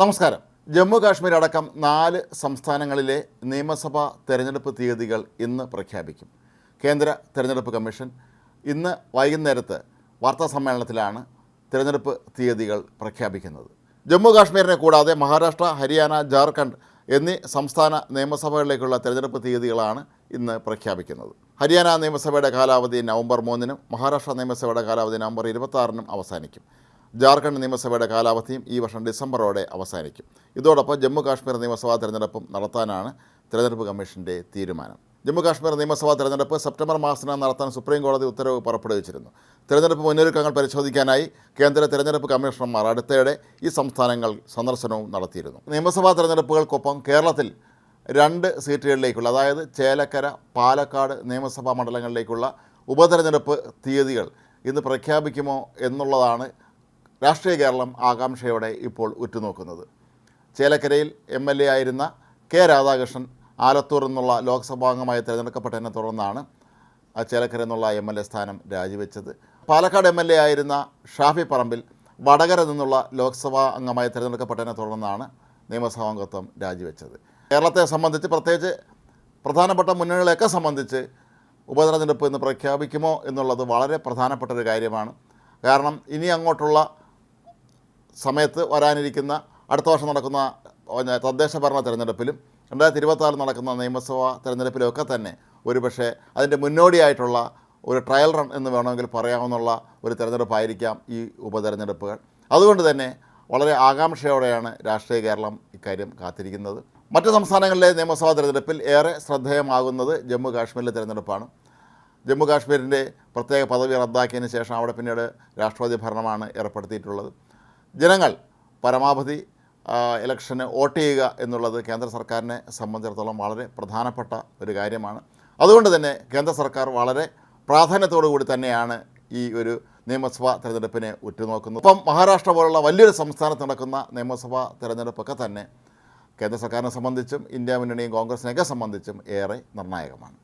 നമസ്കാരം. ജമ്മു കാശ്മീർ അടക്കം നാല് സംസ്ഥാനങ്ങളിലെ നിയമസഭാ തെരഞ്ഞെടുപ്പ് തീയതികൾ ഇന്ന് പ്രഖ്യാപിക്കും. കേന്ദ്ര തെരഞ്ഞെടുപ്പ് കമ്മീഷൻ ഇന്ന് വൈകുന്നേരത്ത് വാർത്താ സമ്മേളനത്തിലാണ് തെരഞ്ഞെടുപ്പ് തീയതികൾ പ്രഖ്യാപിക്കുന്നത്. ജമ്മു കാശ്മീരിനെ കൂടാതെ മഹാരാഷ്ട്ര ഹരിയാന ജാർഖണ്ഡ് എന്നീ സംസ്ഥാന നിയമസഭകളിലേക്കുള്ള തെരഞ്ഞെടുപ്പ് തീയതികളാണ് ഇന്ന് പ്രഖ്യാപിക്കുന്നത്. ഹരിയാന നിയമസഭയുടെ കാലാവധി നവംബർ മൂന്നിനും മഹാരാഷ്ട്ര നിയമസഭയുടെ കാലാവധി നവംബർ ഇരുപത്തി അവസാനിക്കും. ജാർഖണ്ഡ് നിയമസഭയുടെ കാലാവധിയും ഈ വർഷം ഡിസംബറോടെ അവസാനിക്കും. ഇതോടൊപ്പം ജമ്മു കാശ്മീർ നിയമസഭാ തെരഞ്ഞെടുപ്പും നടത്താനാണ് തെരഞ്ഞെടുപ്പ് കമ്മീഷന്റെ തീരുമാനം. ജമ്മു കാശ്മീർ നിയമസഭാ തെരഞ്ഞെടുപ്പ് സെപ്റ്റംബർ മാസത്തിന് നടത്താൻ സുപ്രീം കോടതി ഉത്തരവ് പുറപ്പെടുവിച്ചിരുന്നു. തെരഞ്ഞെടുപ്പ് മുന്നൊരുക്കങ്ങൾ പരിശോധിക്കാനായി കേന്ദ്ര തെരഞ്ഞെടുപ്പ് കമ്മീഷണർമാർ അടുത്തിടെ ഈ സംസ്ഥാനങ്ങൾ സന്ദർശനവും നടത്തിയിരുന്നു. നിയമസഭാ തെരഞ്ഞെടുപ്പുകൾക്കൊപ്പം കേരളത്തിൽ രണ്ട് സീറ്റുകളിലേക്കുള്ള അതായത് ചേലക്കര പാലക്കാട് നിയമസഭാ മണ്ഡലങ്ങളിലേക്കുള്ള ഉപതെരഞ്ഞെടുപ്പ് തീയതികൾ ഇന്ന് പ്രഖ്യാപിക്കുമോ എന്നുള്ളതാണ് രാഷ്ട്രീയ കേരളം ആകാംക്ഷയോടെ ഇപ്പോൾ ഉറ്റുനോക്കുന്നത്. ചേലക്കരയിൽ എം എൽ എ ആയിരുന്ന കെ രാധാകൃഷ്ണൻ ആലത്തൂർ എന്നുള്ള ലോക്സഭാംഗമായി തിരഞ്ഞെടുക്കപ്പെട്ടതിനെ തുടർന്നാണ് ചേലക്കര എന്നുള്ള എം എൽ എ സ്ഥാനം രാജിവെച്ചത്. പാലക്കാട് എം എൽ എ ആയിരുന്ന ഷാഫി പറമ്പിൽ വടകര നിന്നുള്ള ലോക്സഭാ അംഗമായി തിരഞ്ഞെടുക്കപ്പെട്ടതിനെ തുടർന്നാണ് നിയമസഭാ അംഗത്വം രാജിവെച്ചത്. കേരളത്തെ സംബന്ധിച്ച് പ്രത്യേകിച്ച് പ്രധാനപ്പെട്ട മുന്നണികളെയൊക്കെ സംബന്ധിച്ച് ഉപതെരഞ്ഞെടുപ്പ് ഇന്ന് പ്രഖ്യാപിക്കുമോ എന്നുള്ളത് വളരെ പ്രധാനപ്പെട്ട ഒരു കാര്യമാണ്. കാരണം ഇനി അങ്ങോട്ടുള്ള സമയത്ത് വരാനിരിക്കുന്ന അടുത്ത വർഷം നടക്കുന്ന തദ്ദേശ ഭരണ തെരഞ്ഞെടുപ്പിലും രണ്ടായിരത്തി ഇരുപത്താറിൽ നടക്കുന്ന നിയമസഭാ തെരഞ്ഞെടുപ്പിലുമൊക്കെ തന്നെ ഒരുപക്ഷെ അതിന്റെ മുന്നോടിയായിട്ടുള്ള ഒരു ട്രയൽ റൺ എന്ന് വേണമെങ്കിൽ പറയാമെന്നുള്ള ഒരു തെരഞ്ഞെടുപ്പായിരിക്കാം ഈ ഉപതെരഞ്ഞെടുപ്പുകൾ. അതുകൊണ്ട് തന്നെ വളരെ ആകാംക്ഷയോടെയാണ് രാഷ്ട്രീയ കേരളം ഇക്കാര്യം കാത്തിരിക്കുന്നത്. മറ്റ് സംസ്ഥാനങ്ങളിലെ നിയമസഭാ തെരഞ്ഞെടുപ്പിൽ ഏറെ ശ്രദ്ധേയമാകുന്നത് ജമ്മു കാശ്മീരിലെ തിരഞ്ഞെടുപ്പാണ്. ജമ്മു കാശ്മീരിന്റെ പ്രത്യേക പദവി റദ്ദാക്കിയതിന് ശേഷം അവിടെ പിന്നീട് രാഷ്ട്രപതി ഭരണമാണ് ഏർപ്പെടുത്തിയിട്ടുള്ളത്. ജനങ്ങൾ പരമാവധി ഇലക്ഷന് വോട്ട് ചെയ്യുക എന്നുള്ളത് കേന്ദ്ര സർക്കാരിനെ സംബന്ധിച്ചിടത്തോളം വളരെ പ്രധാനപ്പെട്ട ഒരു കാര്യമാണ്. അതുകൊണ്ട് തന്നെ കേന്ദ്ര സർക്കാർ വളരെ പ്രാധാന്യത്തോടു കൂടി തന്നെയാണ് ഈ ഒരു നിയമസഭാ തിരഞ്ഞെടുപ്പിനെ ഉറ്റുനോക്കുന്നത്. ഇപ്പം മഹാരാഷ്ട്ര പോലുള്ള വലിയൊരു സംസ്ഥാനത്ത് നടക്കുന്ന നിയമസഭാ തിരഞ്ഞെടുപ്പൊക്കെ തന്നെ കേന്ദ്ര സർക്കാരിനെ സംബന്ധിച്ചും ഇന്ത്യ മുന്നണിയും കോൺഗ്രസിനെയൊക്കെ സംബന്ധിച്ചും ഏറെ നിർണായകമാണ്.